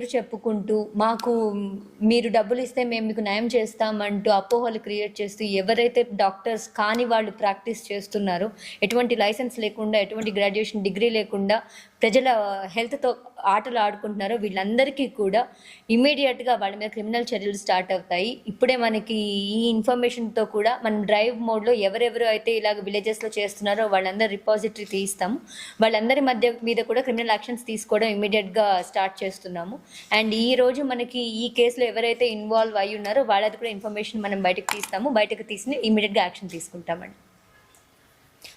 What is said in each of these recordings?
పేరు చెప్పుకుంటూ మాకు మీరు డబ్బులు ఇస్తే మేము మీకు న్యాయం చేస్తామంటూ అపోహలు క్రియేట్ చేస్తూ ఎవరైతే డాక్టర్స్ కాని వాళ్ళు ప్రాక్టీస్ చేస్తున్నారో ఎటువంటి లైసెన్స్ లేకుండా ఎటువంటి గ్రాడ్యుయేషన్ డిగ్రీ లేకుండా ప్రజల హెల్త్తో ఆటలు ఆడుకుంటున్నారో వీళ్ళందరికీ కూడా ఇమీడియట్గా వాళ్ళ మీద క్రిమినల్ చర్యలు స్టార్ట్ అవుతాయి. ఇప్పుడే మనకి ఈ ఇన్ఫర్మేషన్తో కూడా మనం డ్రైవ్ మోడ్లో ఎవరెవరు అయితే ఇలాగ విలేజెస్లో చేస్తున్నారో వాళ్ళందరూ రిపాజిటరీ తీస్తాము వాళ్ళందరి మధ్య మీద కూడా క్రిమినల్ యాక్షన్స్ తీసుకోవడం ఇమీడియట్గా స్టార్ట్ చేస్తున్నాము. అండ్ ఈ రోజు మనకి ఈ కేసులో ఎవరైతే ఇన్వాల్వ్ అయి ఉన్నారో వాళ్ళది కూడా ఇన్ఫర్మేషన్ మనం బయటకు తీస్తాము. బయటకు తీసి ఇమీడియట్గా యాక్షన్ తీసుకుంటామండి.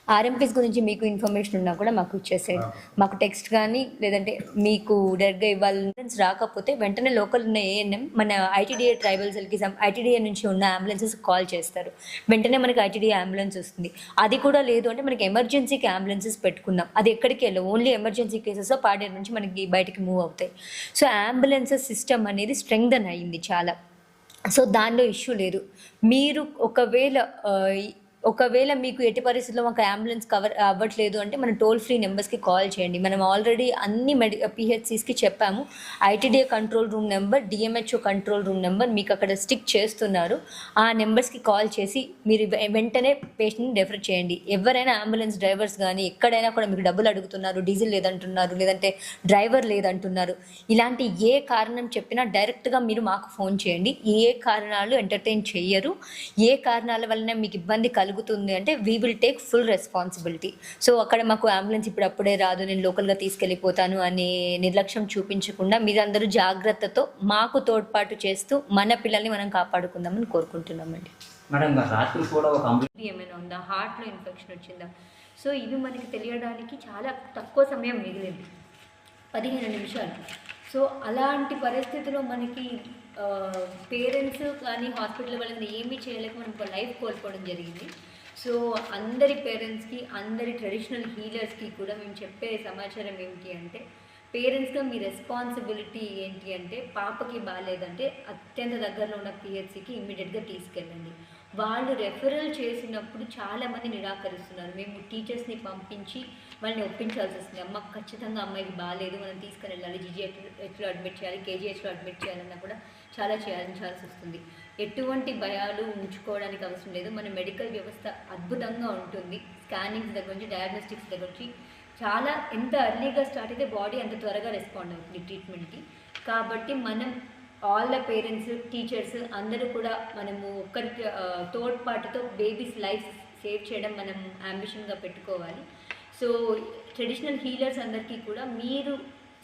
ఆర్ఎంపీస్ గురించి మీకు ఇన్ఫర్మేషన్ ఉన్నా కూడా మాకు ఇచ్చేసేయండి. మాకు టెక్స్ట్ కానీ లేదంటే మీకు డైరెక్ట్గా ఇవ్వాలని రాకపోతే వెంటనే లోకల్ ఉన్న ఏఎన్ఎం మన ఐటీడీఏ ట్రైబల్ సెల్కి ఐటీడీఏ నుంచి ఉన్న అంబులెన్సెస్ కాల్ చేస్తారు. వెంటనే మనకి ఐటీడీఏ అంబులెన్స్ వస్తుంది. అది కూడా లేదు అంటే మనకి ఎమర్జెన్సీకి అంబులెన్సెస్ పెట్టుకుందాం అది ఎక్కడికి వెళ్ళవు. ఓన్లీ ఎమర్జెన్సీ కేసెస్ పాడేరు నుంచి మనకి బయటికి మూవ్ అవుతాయి. సో అంబులెన్సెస్ సిస్టమ్ అనేది స్ట్రెంగ్దన్ అయ్యింది చాలా. సో దానిలో ఇష్యూ లేదు. మీరు ఒకవేళ ఒకవేళ మీకు ఎట్టి పరిస్థితుల్లో మాకు అంబులెన్స్ కవర్ అవ్వట్లేదు అంటే మన టోల్ ఫ్రీ నెంబర్స్కి కాల్ చేయండి. మనం ఆల్రెడీ అన్ని మెడి పిహెచ్సిస్కి చెప్పాము. ITDA control room number DMHO control room number మీకు అక్కడ స్టిక్ చేస్తున్నారు. ఆ నెంబర్స్కి కాల్ చేసి మీరు వె- వెంటనే పేషెంట్ని రెఫర్ చేయండి. ఎవరైనా అంబులెన్స్ డ్రైవర్స్ కానీ ఎక్కడైనా కూడా మీకు డబ్బులు అడుగుతున్నారు డీజిల్ లేదంటున్నారు లేదంటే డ్రైవర్ లేదంటున్నారు. ఇలాంటి ఏ కారణం చెప్పినా డైరెక్ట్గా మీరు మాకు ఫోన్ చేయండి. ఏ కారణాలు ఎంటర్టైన్ చేయరు ఏ కారణాల వలన మీకు ఇబ్బంది కలుగు కలుగుతుంది అంటే we will take full responsibility so అక్కడ మాకు అంబులెన్స్ ఇప్పుడు అప్పుడే రాదు నేను లోకల్గా తీసుకెళ్ళిపోతాను అనే నిర్లక్ష్యం చూపించకుండా మీరందరూ జాగ్రత్తతో మాకు తోడ్పాటు చేస్తూ మన పిల్లల్ని మనం కాపాడుకుందామని కోరుకుంటున్నామండి. మేడం రాత్రి కూడా ఒక ఏమైనా ఉందా? హార్ట్లో ఇన్ఫెక్షన్ వచ్చిందా? సో ఇవి మనకి తెలియడానికి చాలా తక్కువ సమయం మిగిలింది. పదిహేను నిమిషాలు. సో అలాంటి పరిస్థితిలో మనకి పేరెంట్స్ కానీ హాస్పిటల్ వాళ్ళని ఏమీ చేయలేక మనం లైఫ్ కోల్పోవడం జరిగింది. సో అందరి పేరెంట్స్కి అందరి ట్రెడిషనల్ హీలర్స్కి కూడా మేము చెప్పే సమాచారం ఏమిటి అంటే పేరెంట్స్గా మీ రెస్పాన్సిబిలిటీ ఏంటి అంటే పాపకి బాగాలేదంటే అత్యంత దగ్గరలో ఉన్న పిహెచ్సికి ఇమ్మీడియట్గా తీసుకెళ్ళండి. వాళ్ళు రెఫరల్ చేసినప్పుడు చాలామంది నిరాకరిస్తున్నారు. మేము టీచర్స్ని పంపించి వాళ్ళని ఒప్పించాల్సి వస్తుంది. అమ్మ ఖచ్చితంగా అమ్మాయికి బాగాలేదు మనం తీసుకుని వెళ్ళాలి. జీజీహెచ్లో అడ్మిట్ చేయాలి. కేజీహెచ్లో అడ్మిట్ చేయాలన్నా కూడా చాలా చేయించాల్సి వస్తుంది ఎటువంటి భయాలు ఉంచుకోవడానికి అవసరం లేదు. మన మెడికల్ వ్యవస్థ అద్భుతంగా ఉంటుంది. స్కానింగ్స్ దగ్గర నుంచి డయాగ్నోస్టిక్స్ దగ్గర నుంచి చాలా ఎంత ఎర్లీగా స్టార్ట్ అయితే బాడీ అంత త్వరగా రెస్పాండ్ అవుతుంది ట్రీట్మెంట్కి కాబట్టి మనం ఆల్ ద పేరెంట్స్ టీచర్స్ అందరూ కూడా మనము ఒక్కరికి తోడ్పాటుతో బేబీస్ లైఫ్ సేవ్ చేయడం మనం అంబిషన్గా పెట్టుకోవాలి. సో ట్రెడిషనల్ హీలర్స్ అందరికీ కూడా మీరు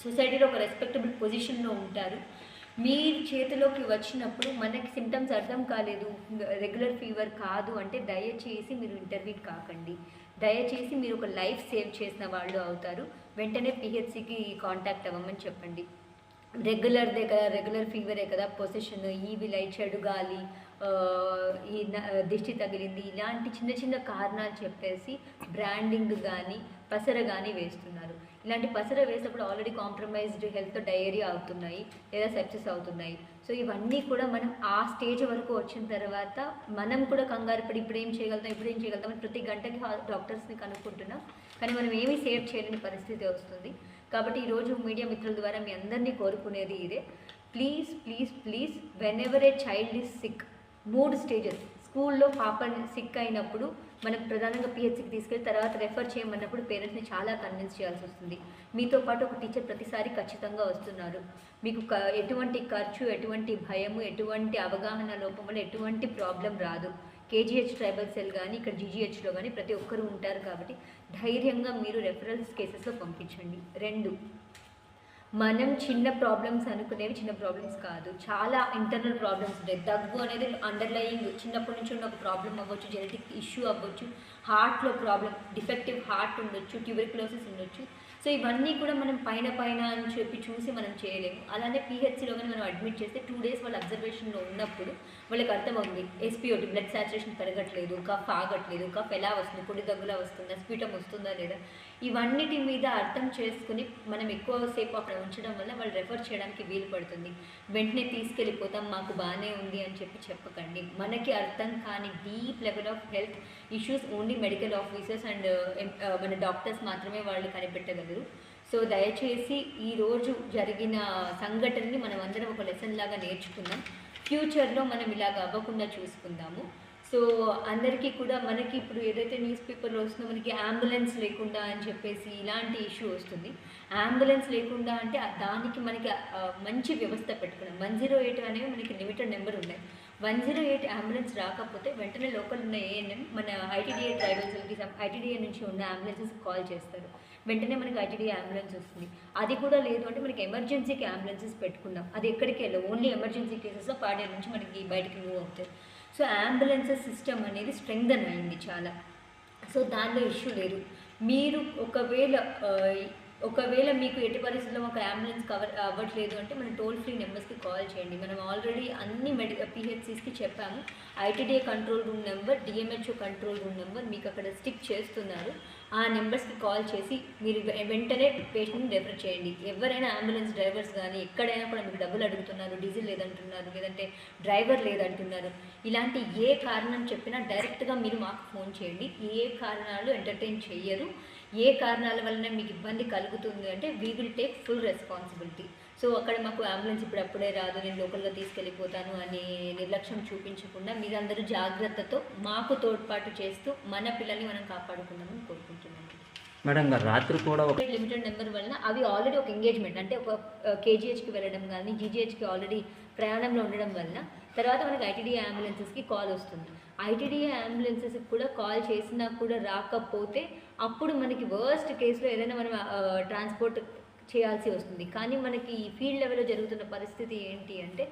సొసైటీలో ఒక రెస్పెక్టబుల్ పొజిషన్లో ఉంటారు. మీ చేతిలోకి వచ్చినప్పుడు మనకి సిమ్టమ్స్ అర్థం కాలేదు రెగ్యులర్ ఫీవర్ కాదు అంటే దయచేసి మీరు ఇంటర్వ్యూ కాకండి. దయచేసి మీరు ఒక లైఫ్ సేవ్ చేసిన వాళ్ళు అవుతారు. వెంటనే పిహెచ్సికి కాంటాక్ట్ అవ్వమని చెప్పండి. రెగ్యులర్దే కదా రెగ్యులర్ ఫీవరే కదా పొజిషన్ ఈ విలై చెడు గాలి ఈ దిష్టి తగిలింది ఇలాంటి చిన్న చిన్న కారణాలు చెప్పేసి బ్రాండింగ్ కానీ పసర కానీ వేస్తున్నారు. ఇలాంటి పసర వేసినప్పుడు ఆల్రెడీ కాంప్రమైజ్డ్ హెల్త్ డయేరియా అవుతున్నాయి లేదా సెప్సిస్ అవుతున్నాయి. సో ఇవన్నీ కూడా మనం ఆ స్టేజ్ వరకు వచ్చిన తర్వాత మనం కూడా కంగారు పడి ఇప్పుడు ఏం చేయగలుగుతాం ఇప్పుడు ఏం చేయగలుగుతాం అని ప్రతి గంటకి డాక్టర్స్ని కనుక్కుంటున్నాం. కానీ మనం ఏమీ సేవ్ చేయలేని పరిస్థితి వస్తుంది. కాబట్టి ఈరోజు మీడియా మిత్రుల ద్వారా మీ అందరినీ కోరుకునేది ఇదే. Please please please whenever a child is sick మూడు స్టేజెస్ స్కూల్లో పాప సిక్ అయినప్పుడు మనం ప్రధానంగా పిహెచ్సికి తీసుకెళ్ళి తర్వాత రెఫర్ చేయమన్నప్పుడు పేరెంట్స్ని చాలా కన్విన్స్ చేయాల్సి వస్తుంది. మీతో పాటు ఒక టీచర్ ప్రతిసారి ఖచ్చితంగా వస్తున్నారు. మీకు క- ఎటువంటి ఖర్చు ఎటువంటి భయము ఎటువంటి అవగాహన లోపంలో ఎటువంటి ప్రాబ్లం రాదు. కేజీహెచ్ ట్రైబల్ సెల్ కానీ ఇక్కడ జీజీహెచ్లో కానీ ప్రతి ఒక్కరూ ఉంటారు కాబట్టి ధైర్యంగా మీరు రెఫరల్స్ కేసెస్లో పంపించండి. రెండు మనం చిన్న ప్రాబ్లమ్స్ అనుకునేవి చిన్న ప్రాబ్లమ్స్ కాదు. చాలా ఇంటర్నల్ ప్రాబ్లమ్స్ ఉంటాయి. దగ్గు అనేది అండర్లయింగ్ చిన్నప్పటి నుంచి ఉన్న ఒక ప్రాబ్లం అవ్వచ్చు జెనెటిక్ ఇష్యూ అవ్వచ్చు హార్ట్లో ప్రాబ్లం డిఫెక్టివ్ హార్ట్ ఉండొచ్చు ట్యూబర్క్లోసిస్ ఉండొచ్చు. సో ఇవన్నీ కూడా మనం పైన పైన అని చెప్పి చూసి మనం చేయలేము. అలానే పిహెచ్సిలో కానీ మనం అడ్మిట్ చేస్తే టూ డేస్ వాళ్ళ అబ్జర్వేషన్లో ఉన్నప్పుడు వాళ్ళకి అర్థమవుతుంది. ఎస్పీఓటి బ్లడ్ సాచురేషన్ పెరగట్లేదు కఫ్ ఆగట్లేదు కఫ్ ఎలా వస్తుంది పొడి దగ్గులా వస్తుందా స్పీటం వస్తుందా లేదా ఇవన్నిటి మీద అర్థం చేసుకుని మనం ఎక్కువసేపు అక్కడ ఉంచడం వల్ల వాళ్ళు రెఫర్ చేయడానికి వీలు పడుతుంది. వెంటనే తీసుకెళ్ళిపోతాం మాకు బాగానే ఉంది అని చెప్పి చెప్పకండి. మనకి అర్థం కాని deep level of health issues only medical officers and మన డాక్టర్స్ మాత్రమే వాళ్ళు కనిపెట్టగలరు. సో దయచేసి ఈరోజు జరిగిన సంఘటనని మనం అందరం ఒక లెసన్ లాగా నేర్చుకుందాం. ఫ్యూచర్లో మనం ఇలాగ అవ్వకుండా చూసుకుందాము. సో అందరికీ కూడా మనకి ఇప్పుడు ఏదైతే న్యూస్ పేపర్లో వస్తుందో మనకి అంబులెన్స్ లేకుండా అని చెప్పేసి ఇలాంటి ఇష్యూ వస్తుంది. అంబులెన్స్ లేకుండా అంటే దానికి మనకి మంచి వ్యవస్థ పెట్టుకున్నాం. వన్ జీరో ఎయిట్ అనేవి మనకి లిమిటెడ్ నెంబర్ ఉన్నాయి. వన్ జీరో ఎయిట్ అంబులెన్స్ రాకపోతే వెంటనే లోకల్ ఉన్న ఏఎన్ఎం మన ఐటీడీఏ ట్రైబల్స్కి ఐటీడీఏ నుంచి ఉన్న అంబులెన్సెస్ కాల్ చేస్తారు. వెంటనే మనకి ఐటీడీఏ అంబులెన్స్ వస్తుంది. అది కూడా లేదు అంటే మనకి ఎమర్జెన్సీకి అంబులెన్సెస్ పెట్టుకున్నాం. అది ఎక్కడికి వెళ్ళవు. ఓన్లీ ఎమర్జెన్సీ కేసెస్లో పాడేరు నుంచి మనకి బయటికి మూవ్ అవుతాయి. సో అంబులెన్సెస్ సిస్టమ్ అనేది స్ట్రెంగ్దన్ అయింది చాలా. సో దానిలో ఇష్యూ లేదు. మీరు ఒకవేళ ఒకవేళ మీకు ఎట్టి పరిస్థితుల్లో ఒక అంబులెన్స్ కవర్ అవ్వట్లేదు అంటే మనం టోల్ ఫ్రీ నెంబర్స్కి కాల్ చేయండి. మనం ఆల్రెడీ అన్ని మెడి పిహెచ్సిస్కి చెప్పాము. ITDA control room number DMHO control room number మీకు అక్కడ స్టిక్ చేస్తున్నారు. ఆ నెంబర్స్కి కాల్ చేసి మీరు వెంటనే పేషెంట్ని రెఫర్ చేయండి. ఎవరైనా అంబులెన్స్ డ్రైవర్స్ కానీ ఎక్కడైనా కూడా మీకు డబ్బులు అడుగుతున్నారు డీజిల్ లేదంటున్నారు లేదంటే డ్రైవర్ లేదంటున్నారు. ఇలాంటి ఏ కారణం చెప్పినా డైరెక్ట్గా మీరు మాకు ఫోన్ చేయండి. ఏ కారణాలు ఎంటర్టైన్ చేయరు. ఏ కారణాల వలన మీకు ఇబ్బంది కలుగుతుంది అంటే we will take full responsibility so అక్కడ మాకు అంబులెన్స్ ఇప్పుడు అప్పుడే రాదు నేను లోకల్గా తీసుకెళ్ళిపోతాను అనే నిర్లక్ష్యం చూపించకుండా మీరందరూ జాగ్రత్తతో మాకు తోడ్పాటు చేస్తూ మన పిల్లల్ని మనం కాపాడుకుందామని కోరుకుంటున్నాను. మేడం గారు రాత్రి కూడా ఒక లిమిటెడ్ నెంబర్ వలన అవి ఆల్రెడీ ఒక ఎంగేజ్మెంట్ అంటే ఒక కేజీహెచ్కి వెళ్ళడం కానీ జీజీహెచ్కి ఆల్రెడీ ప్రయాణంలో ఉండడం వలన తర్వాత మనకి ఐటీడీఏ అంబులెన్సెస్కి కాల్ వస్తుంది. ఐటీడీఏ అంబులెన్సెస్కి కూడా కాల్ చేసినా కూడా రాకపోతే అప్పుడు మనకి వర్స్ట్ కేసులో ఏదైనా మనం ట్రాన్స్పోర్ట్ చేయాల్సి వస్తుంది. కానీ మనకి ఈ ఫీల్డ్ లెవెల్లో జరుగుతున్న పరిస్థితి ఏంటి అంటే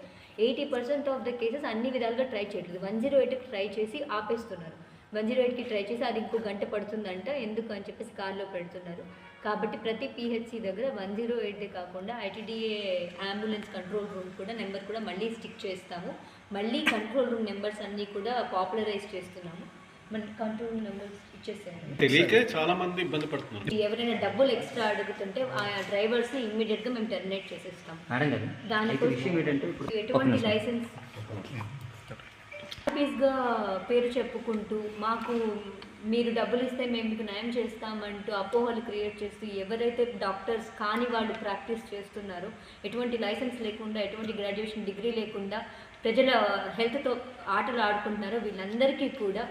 eighty percent of the cases అన్ని విధాలుగా ట్రై చేయట్లేదు. వన్ జీరో ఎయిట్కి ట్రై చేసి ఆపేస్తున్నారు. వన్ జీరో ఎయిట్కి ట్రై చేసి అది ఇంకో గంట పడుతుందంట. ఎందుకు అని చెప్పేసి కార్లో పెడుతున్నారు. కాబట్టి ప్రతి పిహెచ్సి దగ్గర వన్ జీరో ఎయిట్ కాకుండా ఐటీడీఏ అంబులెన్స్ కంట్రోల్ రూమ్ కూడా నెంబర్ కూడా మళ్ళీ స్టిక్ చేస్తాము. మళ్ళీ కంట్రోల్ రూమ్ నెంబర్స్ అన్నీ కూడా పాపులరైజ్ చేస్తున్నాము. మన కంట్రోల్ రూమ్ నెంబర్స్ ఇచ్చేసాము తెలియకే చాలా మంది ఇబ్బంది పడుతున్నారు. ఎవరైనా డబ్బులు ఎక్స్ట్రా అడుగుతుంటే ఆ డ్రైవర్స్ని ఇమ్మీడియట్గా మేము టెర్మినేట్ చేసేస్తాం. మేడం గారు దాని అయితే విషయం ఏంటంటే ఇప్పుడు ఒక ఎటువంటి. లైసెన్స్ ఆఫీస్గా పేరు చెప్పుకుంటూ మాకు మీరు డబ్బులు ఇస్తే మేము మీకు న్యాయం చేస్తామంటూ అపోహలు క్రియేట్ చేస్తూ ఎవరైతే డాక్టర్స్ కాని వాళ్ళు ప్రాక్టీస్ చేస్తున్నారో ఎటువంటి లైసెన్స్ లేకుండా ఎటువంటి గ్రాడ్యుయేషన్ డిగ్రీ లేకుండా ప్రజల హెల్త్తో ఆటలు ఆడుకుంటున్నారో వీళ్ళందరికీ కూడా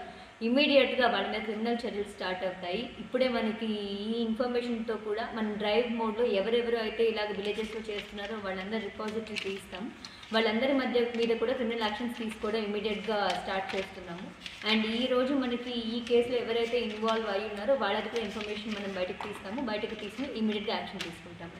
ఇమీడియట్గా వాళ్ళ మీద క్రిమినల్ చర్యలు స్టార్ట్ అవుతాయి. ఇప్పుడే మనకి ఈ ఇన్ఫర్మేషన్తో కూడా మన డ్రైవ్ మోడ్లో ఎవరెవరు అయితే ఇలాగ విలేజెస్లో చేస్తున్నారో వాళ్ళందరూ రిపాజిటరీ తీస్తాం. వాళ్ళందరి మధ్య మీద కూడా క్రిమినల్ యాక్షన్స్ తీసుకోవడం ఇమీడియట్గా స్టార్ట్ చేస్తున్నాము. అండ్ ఈ రోజు మనకి ఈ కేసులో ఎవరైతే ఇన్వాల్వ్ అయి ఉన్నారో వాళ్ళ దగ్గర ఇన్ఫర్మేషన్ మనం బయటకు తీస్తాము. బయటకు తీసి ఇమీడియట్గా యాక్షన్ తీసుకుంటాము.